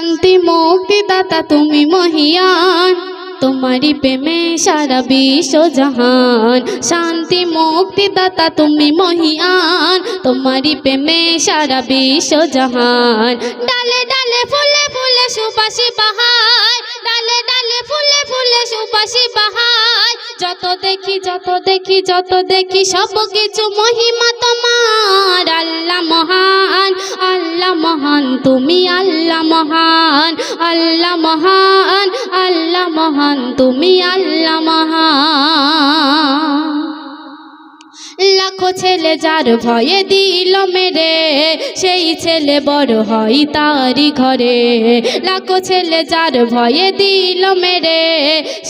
শান্তি মুক্তিদাতা তুমি মহিয়ান। তোমারি প্রেমে সারা বিশ্ব জাহান। শান্তি মুক্তিদাতা তুমি মহিয়ান। তোমারি প্রেমে সারা বিশ্ব জাহান। ডালে ডালে ফুলে ফুলে সুবাসী বাহার ডালে ডালে ফুলে ফুলে সুবাসী বাহার যত দেখি যত দেখি যত দেখি সব কিছু মহিমা তোমার। আল্লাহ মহান আল্লাহ মহান, তুমি আল্লাহ মহান আল্লাহ মহান আল্লাহ মহান, তুমি আল্লাহ মহান। ছেলে যার ভয়ে দিল মেরে, সেই ছেলে বড় হয় তারি ঘরে। লাখো ছেলে যার ভয়ে দিল মেরে,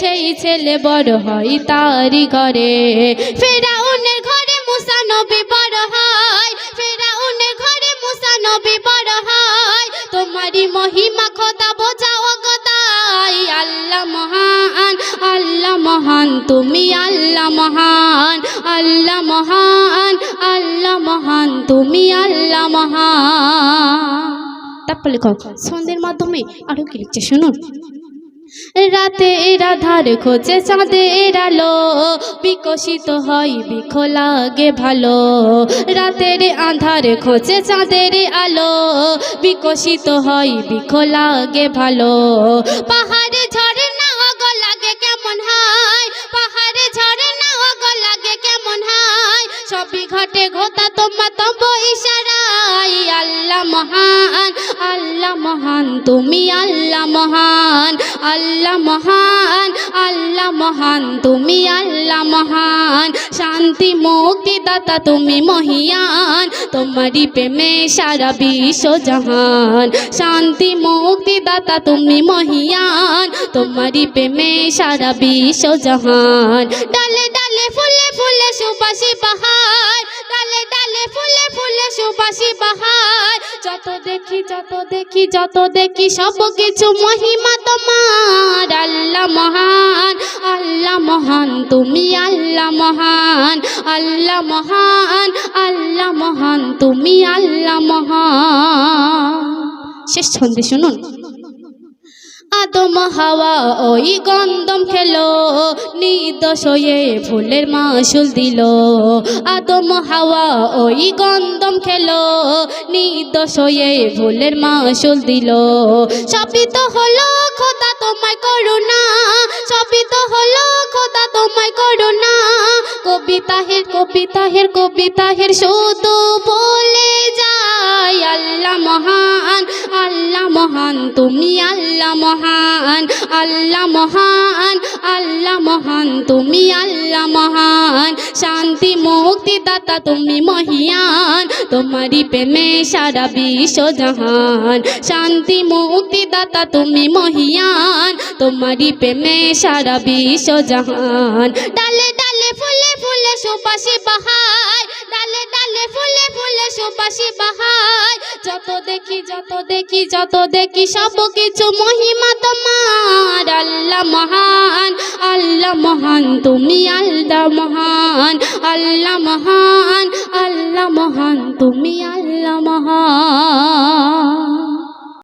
সেই ছেলে বড় হয় তারি ঘরে। ফেরা ফেরাউনের ঘরে মুসা নবী বড় হয়, ফেরাউনের ঘরে মুসা নবী বড় হয়। তোমারই মহিমা খোদা বোঝাও গদাই আল্লাহ মহান আল্লাহ মহান, তুমি আল্লাহ মহান আল্লাহ মহান। আল্লাহ মহান, তুমি আল্লাহ মহান। তারপরে লেখক ছন্দের মাধ্যমে আরও কি লিখছে শুনুন রাতে এরা ধার খোঁজে চাঁদের আলো, বিকশিত হয় বিখ লাগে ভালো। রাতের আধার খোঁজে চাঁদের আলো, বিকশিত হয় বিখ লাগে ভালো। পাহাড়ে সবই ঘটে, ঘটা তোমার তব ইশারাই আল্লাহ মহান আল্লাহ মহান, তুমি আল্লাহ মহান আল্লাহ মহান আল্লাহ মহান, তুমি আল্লাহ মহান। শান্তি মুক্তি দাতা, তুমি মহিয়ান, তোমারই প্রেমে সারা বিশ্ব জাহান। শান্তি মুক্তি দাতা, তুমি মহিয়ান, তোমারই প্রেমে সারা বিশ্ব জাহান। ডালে সুবাসী বাহার ডালে ডালে ফুলে ফুলে সুবাসী বাহার যত দেখি যত দেখি যত দেখি সব কিছু মহিমা তোমার। আল্লাহ মহান আল্লাহ মহান, তুমি আল্লাহ মহান আল্লাহ মহান আল্লাহ মহান, তুমি আল্লাহ মহান। শেষ ছন্দে শুনুন। আদম হাওয়া ওই গন্দম খেলো। নির্দোষ হয়ে ফুলের মাসুল দিল। আদম হাওয়া ওই গন্দম খেলো। নির্দোষ হয়ে ফুলের মাসুল দিল। সবই তো হলো খোদা তোমায় করুণা। সবই তো হলো খোদা তোমায় করুণা। কবিতাহের কবিতাহের কবিতাহের শুধু বলে তুমি আল্লাহ মহান আল্লাহ মহান আল্লাহ মহান, তুমি আল্লাহ মহান। শান্তি মুক্তি দাতা তুমি মহিয়ান, তোমারই প্রেমে সারা বিশ্ব জাহান। শান্তি মুক্তি দাতা তুমি মহিয়ান, তোমারই প্রেমে সারা বিশ্ব জাহান। ডালে ডালে ফুলে ফুলে সুবাসী বাহার, ডালে ডালে ফুলে ফুলে সুবাসী বাহার। যত দেখি যত দেখি যত দেখি সব কিছু মহিমা তোমার। আল্লাহ মহান আল্লাহ মহান, তুমি আল্লাহ মহান আল্লাহ মহান আল্লাহ মহান, তুমি আল্লাহ মহান।